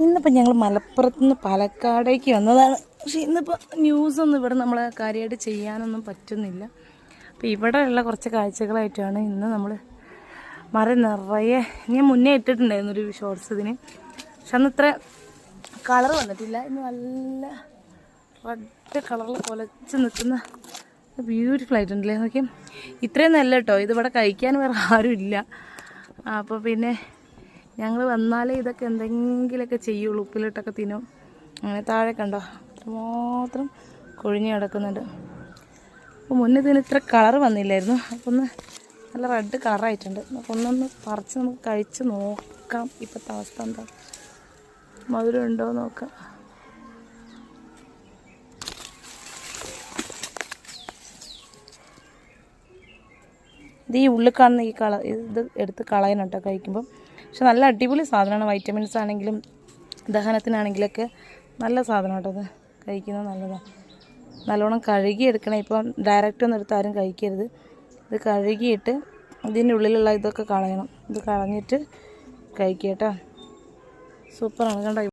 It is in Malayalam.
ഇന്നിപ്പോൾ ഞങ്ങൾ മലപ്പുറത്ത് നിന്ന് പാലക്കാടേക്ക് വന്നതാണ്. പക്ഷേ ഇന്നിപ്പോൾ ന്യൂസൊന്നും ഇവിടെ നമ്മൾ കാര്യമായിട്ട് ചെയ്യാനൊന്നും പറ്റുന്നില്ല. അപ്പോൾ ഇവിടെയുള്ള കുറച്ച് കാഴ്ചകളായിട്ടാണ് ഇന്ന് നമ്മൾ മരം നിറയെ ഞാൻ മുന്നേ ഇട്ടിട്ടുണ്ടായിരുന്നു ഒരു ഷോർട്സ് ഇതിന്. പക്ഷെ അന്ന് ഇത്ര കളർ വന്നിട്ടില്ല. ഇന്ന് നല്ല റെഡ് കളറിൽ കൊലച്ച് നിൽക്കുന്ന ബ്യൂട്ടിഫുൾ ആയിട്ടുണ്ടല്ലേ? നോക്കിയാൽ ഇത്രയും നല്ല കേട്ടോ. ഇതിവിടെ കഴിക്കാൻ വേറെ ആരും ഇല്ല അപ്പോൾ പിന്നെ ഞങ്ങൾ വന്നാലേ ഇതൊക്കെ എന്തെങ്കിലുമൊക്കെ ചെയ്യുള്ളൂ ഉപ്പിലിട്ടൊക്കെ തിന്നും. അങ്ങനെ താഴെ കണ്ടോ അത്രമാത്രം കൊഴിഞ്ഞ് കിടക്കുന്നുണ്ട്. അപ്പോൾ മുന്നേ ഇതിന് ഇത്ര കളർ വന്നില്ലായിരുന്നു. അപ്പോൾ ഒന്ന് നല്ല റെഡ് കളറായിട്ടുണ്ട്. അപ്പോൾ ഒന്നൊന്ന് പറിച്ച് നമുക്ക് കഴിച്ച് നോക്കാം. ഇപ്പോഴത്തെ അവസ്ഥ എന്താ? മധുരം ഉണ്ടോ നോക്കാം. ഇത് ഈ ഉള്ളിൽ കാണുന്ന ഈ കള ഇത് എടുത്ത് കളയണം കേട്ടോ കഴിക്കുമ്പം. പക്ഷെ നല്ല അടിപൊളി സാധനമാണ്. വൈറ്റമിൻസ് ആണെങ്കിലും ദഹനത്തിനാണെങ്കിലൊക്കെ നല്ല സാധനം കേട്ടോ അത് കഴിക്കുന്നത് നല്ലതാണ് നല്ലോണം കഴുകി എടുക്കണം ഇപ്പം ഡയറക്റ്റ് ഒന്നും എടുത്ത് ആരും കഴിക്കരുത്. ഇത് കഴുകിയിട്ട് ഇതിന്റെ ഉള്ളിലുള്ള ഇതൊക്കെ കളയണം. ഇത് കളഞ്ഞിട്ട് കഴിക്കുക കേട്ടോ സൂപ്പറാണ്. കണ്ടോ?